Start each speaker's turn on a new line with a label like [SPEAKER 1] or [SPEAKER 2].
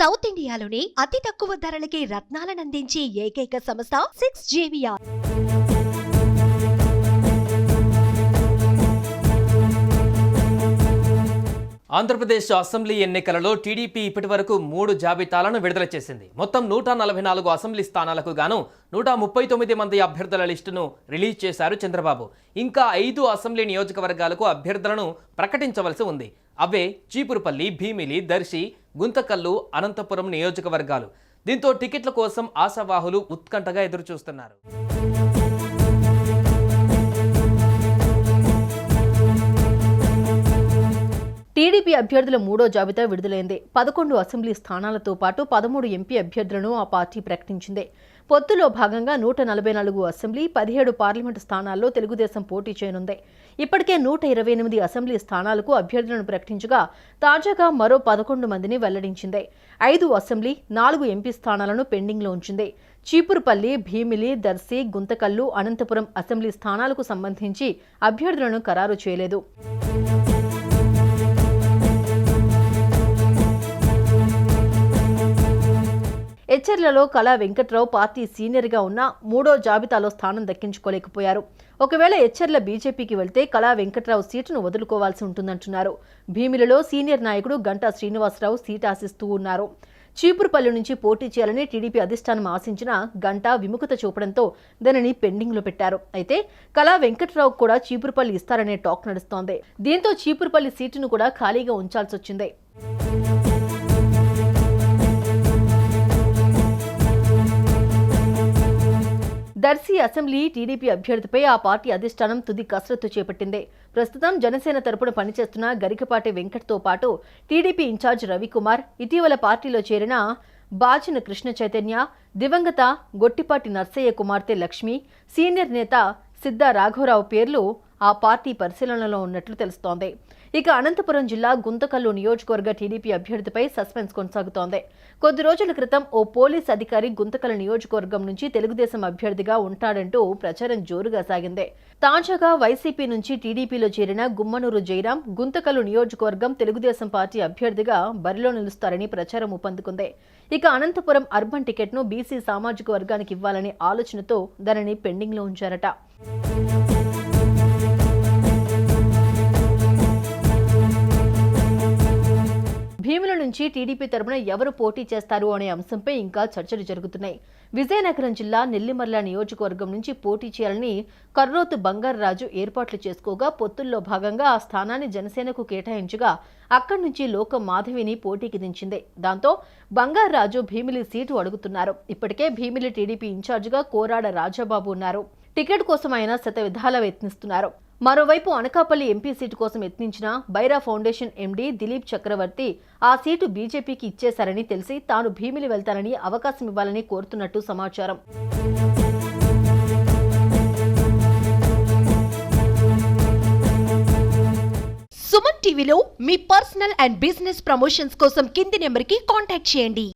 [SPEAKER 1] South ఇండియాలోని అతి తక్కువ ధరలకి రత్నాలనందించే ఏకైక సంస్థ సిక్స్ జేవియా
[SPEAKER 2] ఆంధ్రప్రదేశ్ అసెంబ్లీ ఎన్నికలలో టీడీపీ ఇప్పటివరకు మూడు జాబితాలను విడుదల చేసింది. మొత్తం నూట నలభై నాలుగు అసెంబ్లీ స్థానాలకు గాను నూట ముప్పై తొమ్మిది మంది అభ్యర్థుల లిస్టును రిలీజ్ చేశారు చంద్రబాబు. ఇంకా ఐదు అసెంబ్లీ నియోజకవర్గాలకు అభ్యర్థులను ప్రకటించవలసి ఉంది. అవే చీపురుపల్లి భీమిలి దర్శి గుంతకల్లు అనంతపురం నియోజకవర్గాలు. దీంతో టికెట్ల కోసం ఆశావాహులు ఉత్కంఠగా ఎదురుచూస్తున్నారు.
[SPEAKER 3] టీడీపీ అభ్యర్థుల మూడో జాబితా విడుదలైంది. పదకొండు అసెంబ్లీ స్థానాలతో పాటు పదమూడు ఎంపీ అభ్యర్థులను ఆ పార్టీ ప్రకటించింది. పొత్తులో భాగంగా నూట నలభై నాలుగు అసెంబ్లీ పదిహేడు పార్లమెంటు స్థానాల్లో తెలుగుదేశం పోటీ చేయనుంది. ఇప్పటికే నూట ఇరవై ఎనిమిది అసెంబ్లీ స్థానాలకు అభ్యర్థులను ప్రకటించగా తాజాగా మరో పదకొండు మందిని వెల్లడించింది. ఐదు అసెంబ్లీ నాలుగు ఎంపీ స్థానాలను పెండింగ్లో ఉంచింది. చీపురుపల్లి భీమిలి దర్శి గుంతకల్లు అనంతపురం అసెంబ్లీ స్థానాలకు సంబంధించి అభ్యర్థులను ఖరారు చేయలేదు. ఎచ్చెర్లలో కళా వెంకట్రావు పార్టీ సీనియర్గా ఉన్న మూడో జాబితాలో స్థానం దక్కించుకోలేకపోయారు. ఒకవేళ ఎచ్చర్ల బీజేపీకి వెళ్తే కళా వెంకట్రావు సీటును వదులుకోవాల్సి ఉంటుందంటున్నారు. భీమిలలో సీనియర్ నాయకుడు గంటా శ్రీనివాసరావు సీట్ ఆశిస్తూ ఉన్నారు. చీపురుపల్లి నుంచి పోటీ చేయాలని టీడీపీ అధిష్టానం ఆశించిన గంటా విముఖత చూపడంతో దానిని పెండింగ్లో పెట్టారు. అయితే కళా వెంకట్రావు కూడా చీపురుపల్లి ఇస్తారనే టాక్ నడుస్తోంది. దీంతో చీపురుపల్లి సీటును కూడా ఖాళీగా ఉంచాల్సి వచ్చింది దర్శి అసెంబ్లీ టీడీపీ అభ్యర్థిపై ఆ పార్టీ అధిష్టానం తుది కసరత్తు చేపట్టింది. ప్రస్తుతం జనసేన తరపున పనిచేస్తున్న గరికపాటి వెంకట్తో పాటు టీడీపీ ఇన్ఛార్జ్ రవికుమార్ ఇటీవల పార్టీలో చేరిన బాచిన కృష్ణ చైతన్య దివంగత గొట్టిపాటి నర్సయ్య కుమార్తె లక్ష్మి సీనియర్ నేత సిద్ధ రాఘవరావు పేర్లు ఆ పార్టీ పరిశీలనలో ఉన్నట్లు తెలుస్తోంది. ఇక అనంతపురం జిల్లా గుంతకల్లు నియోజకవర్గ టీడీపీ అభ్యర్థిపై సస్పెన్స్ కొనసాగుతోంది. కొద్ది రోజుల క్రితం ఓ పోలీస్ అధికారి గుంతకల్ నియోజకవర్గం నుంచి తెలుగుదేశం అభ్యర్థిగా ఉంటాడంటూ ప్రచారం జోరుగా సాగింది. తాజాగా వైసీపీ నుంచి టీడీపీలో చేరిన గుమ్మనూరు జయరాం గుంతకల్లు నియోజకవర్గం తెలుగుదేశం పార్టీ అభ్యర్థిగా బరిలో నిలుస్తారని ప్రచారం ఊపందుకుంది. ఇక అనంతపురం అర్బన్ టికెట్ను బీసీ సామాజిక వర్గానికి ఇవ్వాలనే ఆలోచనతో దానిని పెండింగ్లో ఉంచారట. నుంచి టీడీపీ తరపున ఎవరు పోటీ చేస్తారు అనే అంశంపై ఇంకా చర్చలు జరుగుతున్నాయి. విజయనగరం జిల్లా నెల్లిమర్ల నియోజకవర్గం నుంచి పోటీ చేయాలని కర్రోతు బంగారరాజు ఏర్పాట్లు చేసుకోగా పొత్తుల్లో భాగంగా ఆ స్థానాన్ని జనసేనకు కేటాయించగా అక్కడి నుంచి లోకం మాధవిని పోటీకి దించింది. దాంతో బంగారరాజు భీమిలి సీటు అడుగుతున్నారు. ఇప్పటికే భీమిలి టీడీపీ ఇన్ఛార్జిగా కోరాడ రాజాబాబు ఉన్నారు. టికెట్ కోసం ఆయన శత విధాల యత్నిస్తున్నారు. మరోవైపు అనకాపల్లి ఎంపీ సీటు కోసం యత్నించిన బైరా ఫౌండేషన్ ఎండీ దిలీప్ చక్రవర్తి ఆ సీటు బీజేపీకి ఇచ్చేశారని తెలిసి తాను భీమిలి వెళ్తానని అవకాశం ఇవ్వాలని కోరుతున్నట్టు సమాచారం.
[SPEAKER 1] సుమన్ టీవీలో మీ పర్సనల్ అండ్ బిజినెస్ ప్రమోషన్స్ కోసం కింది నెంబర్కి కాంటాక్ట్ చేయండి.